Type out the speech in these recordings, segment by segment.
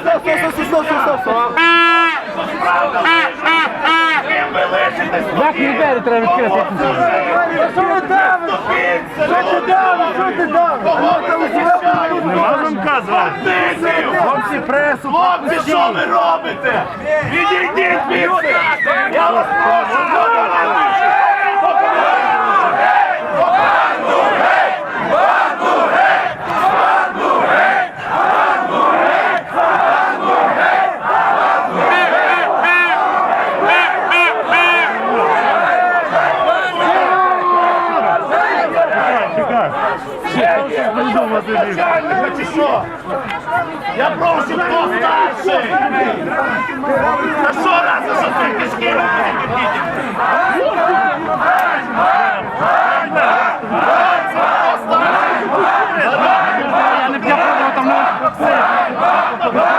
стоп, стоп, стоп, стоп, стоп? Як не двері треба відкрити? Що ви давите? Що ти давиш? Що ти давиш? Захищаєте? Можемо казати. Хлопці пресу. Хлопці, що ви робите? Відійдіть звідси! Я вас прошу, Начальника чи що? Я прошу, хто старший? Та що раз, що ти кишки? Я не п'ятого там Слава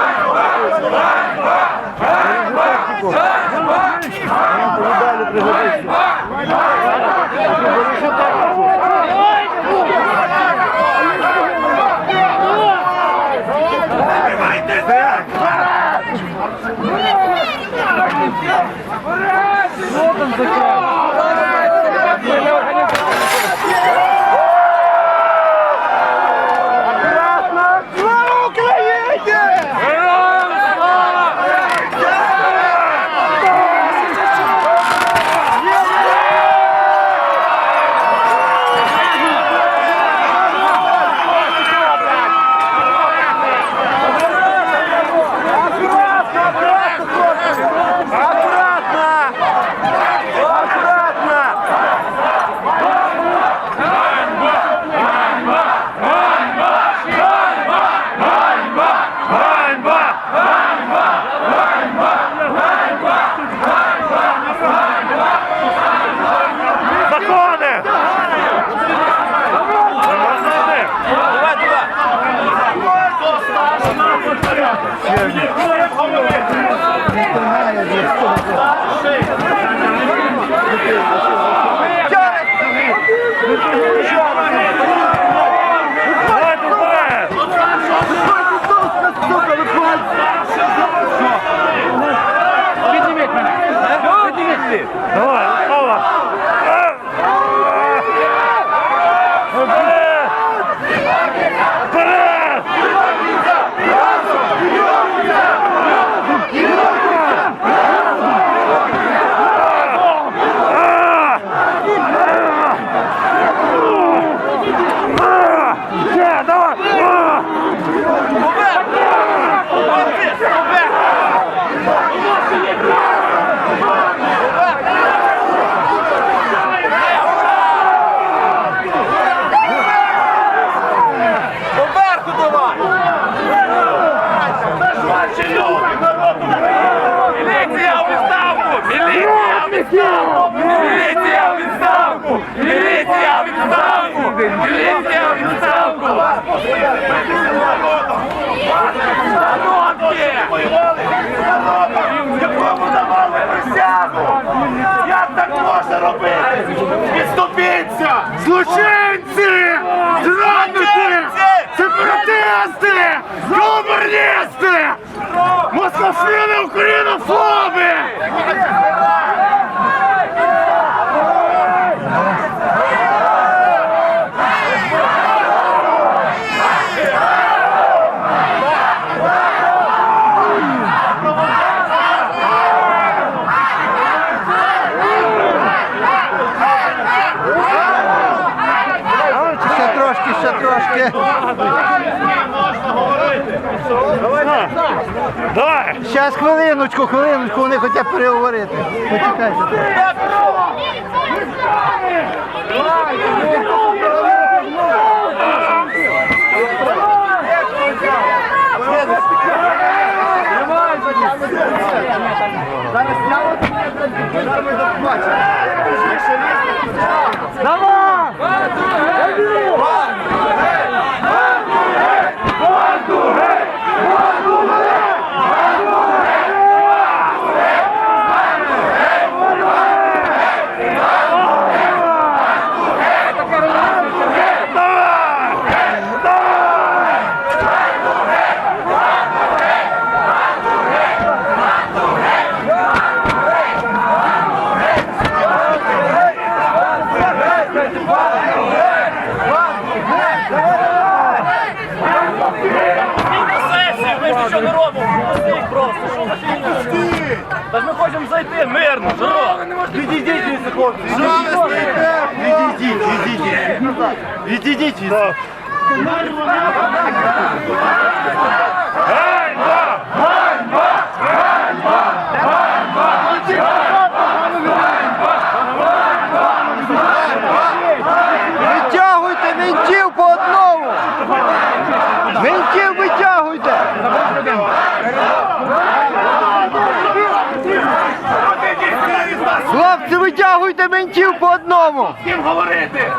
Міліція відставку! Міліція відставку! Міліція відставку! Міліція відставку! Якому давали присягу! Як так можна робити? Відступіться! Злочинці! Зрадники! Сепаратисти! Комуністи! Москофіли українофоби! Давай! Зараз хвилиночку, хвилиночку, вони хочуть переговорити. Зараз я Давай! Та ж ми хочемо зайти мирно, здорово. Відійдіть звідси, хлопці. Відійдіть, відійдіть. Відійдіть звідси. Витягуйте ментів по одному! Ментів витягуйте! Хлопці, витягуйте ментів по одному! З ким говорити?